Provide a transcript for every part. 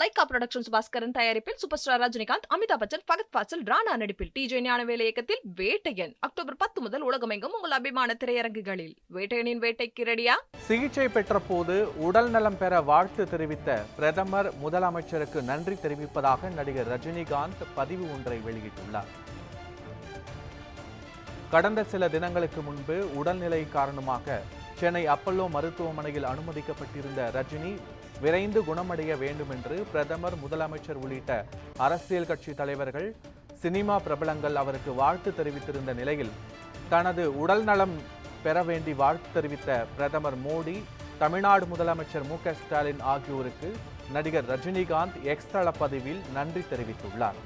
Lyca productions Bhaskaran தயாரிப்பில் super star Rajinikanth Amitabh Bachchan Fahadh Faasil Rana நடிப்பில் DJ ஞானவேல இயக்கத்தில் வேட்டையன். அக்டோபர் பத்து முதல் உலகமெங்கும் உங்கள் அபிமான திரையரங்குகளில். வேட்டையனின் வேட்டைக்கு ரெடியா சிகிச்சை பெற்ற போது உடல் நலம் பெற வாழ்த்து தெரிவித்த பிரதமர் முதலமைச்சருக்கு நன்றி தெரிவிப்பதாக நடிகர் ரஜினிகாந்த் பதிவு ஒன்றை வெளியிட்டுள்ளார். கடந்த சில தினங்களுக்கு முன்பு உடல்நிலை காரணமாக சென்னை அப்பல்லோ மருத்துவமனையில் அனுமதிக்கப்பட்டிருந்த ரஜினி விரைந்து குணமடைய வேண்டும் என்று பிரதமர் முதலமைச்சர் உள்ளிட்ட அரசியல் கட்சி தலைவர்கள் சினிமா பிரபலங்கள் அவருக்கு வாழ்த்து தெரிவித்திருந்த நிலையில் தனது உடல் நலம் பெற வேண்டி வாழ்த்து தெரிவித்த பிரதமர் மோடி தமிழ்நாடு முதலமைச்சர் மு ஸ்டாலின் ஆகியோருக்கு நடிகர் ரஜினிகாந்த் எக்ஸ் தள பதிவில் நன்றி தெரிவித்துள்ளார்.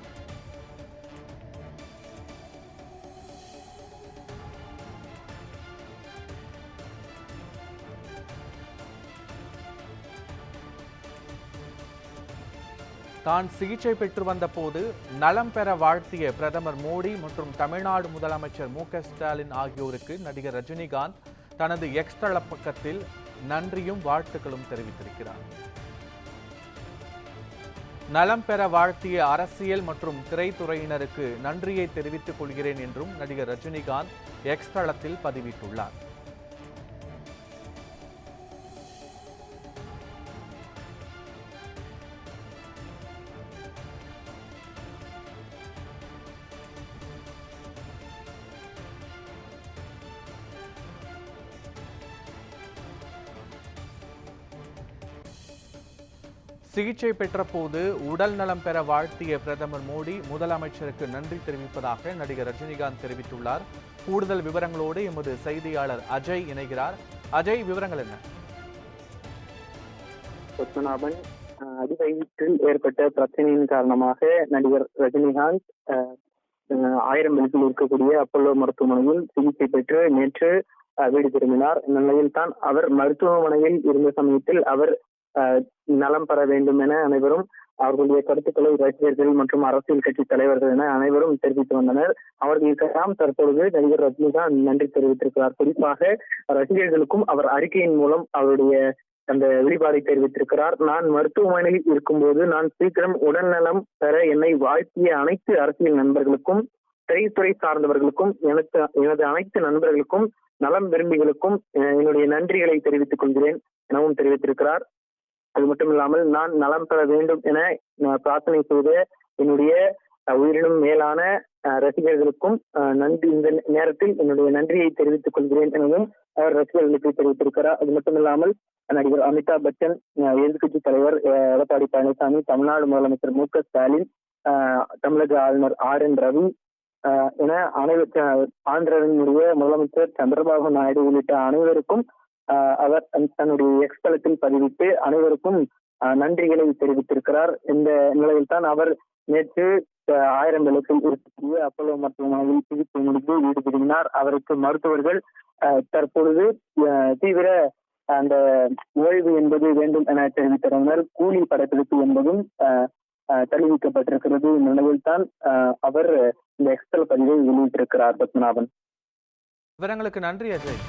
தான் சிகிச்சை பெற்று வந்த போது நலம் பெற வாழ்த்திய பிரதமர் மோடி மற்றும் தமிழ்நாடு முதலமைச்சர் மு க ஸ்டாலின் ஆகியோருக்கு நடிகர் ரஜினிகாந்த் தனது எக்ஸ் தள பக்கத்தில் நன்றியும் வாழ்த்துக்களும் தெரிவித்திருக்கிறார். நலம் பெற வாழ்த்திய அரசியல் மற்றும் திரைத்துறையினருக்கு நன்றியை தெரிவித்துக் கொள்கிறேன் என்றும் நடிகர் ரஜினிகாந்த் எக்ஸ் தளத்தில் பதிவிட்டுள்ளார். சிகிச்சை பெற்ற போது உடல் நலம் பெற வாழ்த்திய பிரதமர் மோடி முதலமைச்சருக்கு நன்றி தெரிவிப்பதாக நடிகர் ரஜினிகாந்த் தெரிவித்துள்ளார். கூடுதல் விவரங்களோடு எமது செய்தியாளர் அஜய் இணைகிறார். அஜய் விவரங்கள் என்ன? பத்மநாபன் அடிவயிற்றில் ஏற்பட்ட பிரச்சனையின் காரணமாக நடிகர் ரஜினிகாந்த் அஹ், அஹ், ஆயிரம் விழுப்பில் இருக்கக்கூடிய அப்பல்லோ மருத்துவமனையில் சிகிச்சை பெற்று நேற்று வீடு திரும்பினார். இந்த நிலையில் தான் அவர் மருத்துவமனையில் இருந்த சமயத்தில் அவர் நலம் பெற வேண்டும் என அனைவரும் அவர்களுடைய கருத்துக்களை ரசிகர்கள் மற்றும் அரசியல் கட்சி தலைவர்கள் என அனைவரும் தெரிவித்து வந்தனர். அவர்களுக்கெல்லாம் தற்பொழுது நடிகர் ரஜினிகாந்த் நன்றி தெரிவித்திருக்கிறார். குறிப்பாக ரசிகர்களுக்கும் அவர் அறிக்கையின் மூலம் அவருடைய அந்த வெளிப்பாடை தெரிவித்திருக்கிறார். நான் மருத்துவமனையில் இருக்கும்போது நான் சீக்கிரம் உடல்நலம் பெற என்னை வாழ்த்திய அனைத்து அரசியல் நண்பர்களுக்கும் திரைத்துறை சார்ந்தவர்களுக்கும் எனக்கு எனது அனைத்து நண்பர்களுக்கும் நலம் விரும்பிகளுக்கும் என்னுடைய நன்றிகளை தெரிவித்துக் கொள்கிறேன் எனவும் தெரிவித்திருக்கிறார். அது மட்டும் இல்லாமல் நான் நலம் பெற வேண்டும் என நான் பிரார்த்தனை செய்து என்னுடைய உயிரினும் மேலான ரசிகர்களுக்கும் நன்றி இந்த நேரத்தில் என்னுடைய நன்றியை தெரிவித்துக் கொள்கிறேன் எனவும் அவர் ரசிகர்களுக்கு தெரிவித்திருக்கிறார். அது மட்டும் இல்லாமல் நடிகர் அமிதாப் பச்சன் எதிர்கட்சி தலைவர் எடப்பாடி பழனிசாமி தமிழ்நாடு முதலமைச்சர் மு க ஸ்டாலின் தமிழக ஆளுநர் ஆர் என் ரவி என அனைவரு ஆந்திரனுடைய முதலமைச்சர் சந்திரபாபு நாயுடு உள்ளிட்ட அனைவருக்கும் அவர் தன்னுடைய எக்ஸ் தளத்தில் பதிவிட்டு அனைவருக்கும் நன்றிகளை தெரிவித்திருக்கிறார். இந்த நிலையில் தான் அவர் நேற்று ஆயிரம் விளக்கில் இருக்கக்கூடிய அப்பல்லோ மருத்துவமனையில் சிகிச்சை முடிந்து வீடு திரும்பினார். அவருக்கு மருத்துவர்கள் தற்பொழுது தீவிர அந்த ஓய்வு என்பது வேண்டும் என தெரிவித்திருந்தனர் கூலி படப்பிடிப்பு என்பதும் அஹ், தெரிவிக்கப்பட்டிருக்கிறது இந்த நிலையில் தான் அவர் இந்த எக்ஸ்எல் பதிவை வெளியிட்டிருக்கிறார் பத்மநாபன். விவரங்களுக்கு நன்றி அஜய்.